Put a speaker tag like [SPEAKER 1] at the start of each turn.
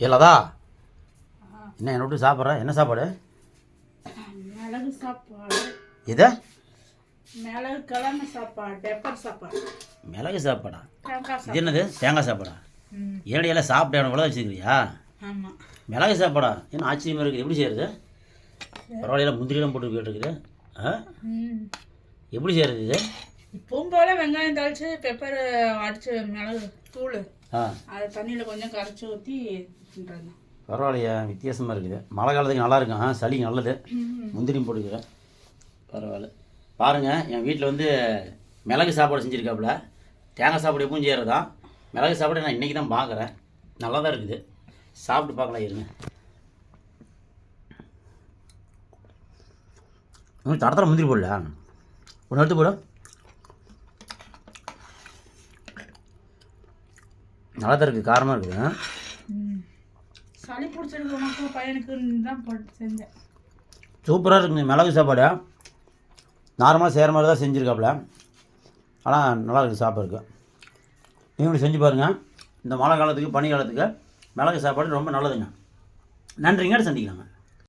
[SPEAKER 1] இல்லதா என்ன என்ன விட்டு சாப்பிட்ற? என்ன சாப்பாடு?
[SPEAKER 2] மிளகு சாப்பாடு.
[SPEAKER 1] இதை
[SPEAKER 2] மிளகு கிழங்கு சாப்பாடு பெப்பர் சாப்பாடு.
[SPEAKER 1] மிளகு சாப்பாடா? இது என்னது? தேங்காய் சாப்பாடா?
[SPEAKER 2] ம்.
[SPEAKER 1] ஏடையெல்லாம் சாப்பிட்டு இவ்வளோ வச்சுக்கிறியா?
[SPEAKER 2] ஆமாம்
[SPEAKER 1] மிளகு சாப்பாடா? என்ன ஆச்சரியமாக இருக்குது? எப்படி செய்கிறது பரவாயில்ல முந்திரியெல்லாம் போட்டு கேட்டுருக்குது. ஆ? எப்படி செய்கிறது இது?
[SPEAKER 2] இப்பவும் போல வெங்காயம் தாளிச்சு பெப்பர் அடிச்சு மிளகு தூள். அதை தண்ணியில் கொஞ்சம் கரைச்சி ஊற்றி
[SPEAKER 1] பரவாயில்லையா வித்தியாசமாக இருக்குது. மழை காலத்துக்கு நல்லா இருக்கும். ஆ சளிக்கு நல்லது. முந்திரியும் போட்டுக்கிறேன். பரவாயில்ல. பாருங்கள் என் வீட்டில் வந்து மிளகு சாப்பாடு செஞ்சுருக்காப்புல. தேங்காய் சாப்பாடு எப்பவும் செய்கிறது தான் மிளகு சாப்பாடு நான் இன்றைக்கி தான் பார்க்குறேன் நல்லா தான் இருக்குது. சாப்பிட்டு பார்க்கலாம் இருங்க. தடத்தில் முந்திரி போடல. ஒன்று எடுத்து போடு. நல்லா தான் இருக்குது காரமாக இருக்குது
[SPEAKER 2] சளி பிடிச்சிருக்கு உனக்கு பையனுக்குன்னு தான் செஞ்சேன்.
[SPEAKER 1] சூப்பராக இருக்குங்க மிளகு சாப்பாடு நார்மலாக செய்கிற மாதிரி தான் செஞ்சுருக்காப்புல ஆனால் நல்லா இருக்குது சாப்பாடுக்கு நீங்களும் செஞ்சு பாருங்கள் இந்த மழை காலத்துக்கு பனி காலத்துக்கு மிளகு சாப்பாடு ரொம்ப நல்லதுங்க. நன்றிங்க சந்திக்கலாங்க